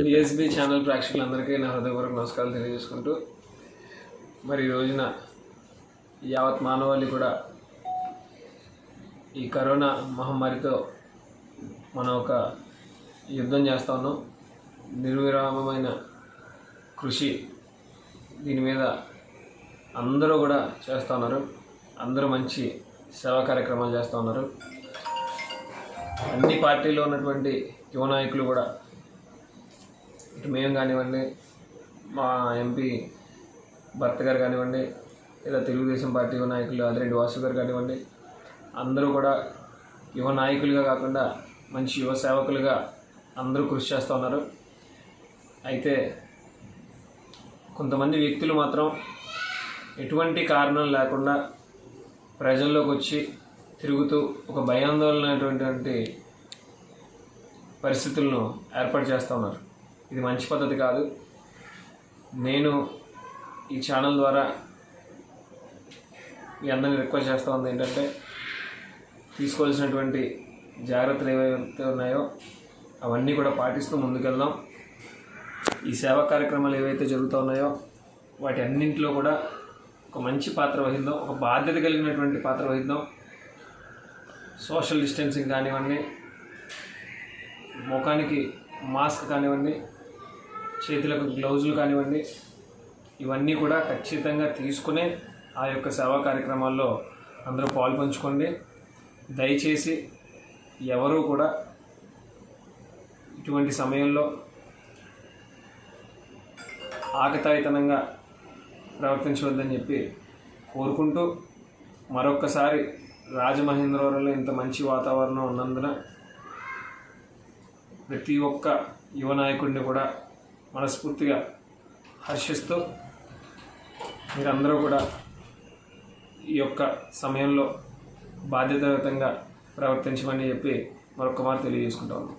BSB channel ప్రేక్షకులందరికీ నా హృదయపూర్వక నమస్కారాలు తెలియజేసుకుంటూ మరి ఈ రోజున యావత్ మానవాళి కూడా ఈ కరోనా మహమ్మారితో మనం ఒక యుద్ధం చేస్తా ఉన్నాం. నిర్విరామమైన కృషి దీని మీద అందరూ కూడా చేస్తూ ఉన్నారు. అందరూ మంచి సేవా కార్యక్రమాలు చేస్తూ ఉన్నారు. అన్ని పార్టీలో ఉన్నటువంటి యువ నాయకులు కూడా మేము కానివ్వండి మా ఎంపీ భర్త గారు కానివ్వండి లేదా తెలుగుదేశం పార్టీ నాయకులు అదిరెడ్డి వాసు గారు కానివ్వండి అందరూ కూడా యువ నాయకులుగా కాకుండా మంచి యువ సేవకులుగా అందరూ కృషి చేస్తూ ఉన్నారు. అయితే కొంతమంది వ్యక్తులు మాత్రం ఎటువంటి కారణం లేకుండా ప్రజల్లోకి వచ్చి తిరుగుతూ ఒక భయాందోళనటువంటి పరిస్థితులను ఏర్పాటు చేస్తూ ఉన్నారు. ఇది మంచి పద్ధతి కాదు. నేను ఈ ఛానల్ ద్వారా మీ అందరినీ రిక్వెస్ట్ చేస్తూ ఉంది ఏంటంటే తీసుకోవాల్సినటువంటి జాగ్రత్తలు ఏవైతే ఉన్నాయో అవన్నీ కూడా పాటిస్తూ ముందుకెళ్దాం. ఈ సేవా కార్యక్రమాలు ఏవైతే జరుగుతూ ఉన్నాయో వాటి అన్నింటిలో కూడా ఒక మంచి పాత్ర వహిద్దాం. ఒక బాధ్యత కలిగినటువంటి పాత్ర వహిద్దాం. సోషల్ డిస్టెన్సింగ్ కానివ్వండి ముఖానికి మాస్క్ కానివ్వండి చేతులకు గ్లౌజులు కానివ్వండి ఇవన్నీ కూడా ఖచ్చితంగా తీసుకునే ఆ యొక్క సేవా కార్యక్రమాల్లో అందరూ పాల్పంచుకోండి. దయచేసి ఎవరూ కూడా ఇటువంటి సమయంలో ఆకతాయితనంగా ప్రవర్తించవద్దని చెప్పి కోరుకుంటూ మరొక్కసారి రాజమహేంద్రవరంలో ఇంత మంచి వాతావరణం ఉన్నందున ప్రతి ఒక్క యువ నాయకుడిని కూడా మనస్ఫూర్తిగా హర్షిస్తూ మీరందరూ కూడా ఈ యొక్క సమయంలో బాధ్యతాయుతంగా ప్రవర్తించమని చెప్పి మరొక మారు తెలియజేసుకుంటా ఉన్నాం.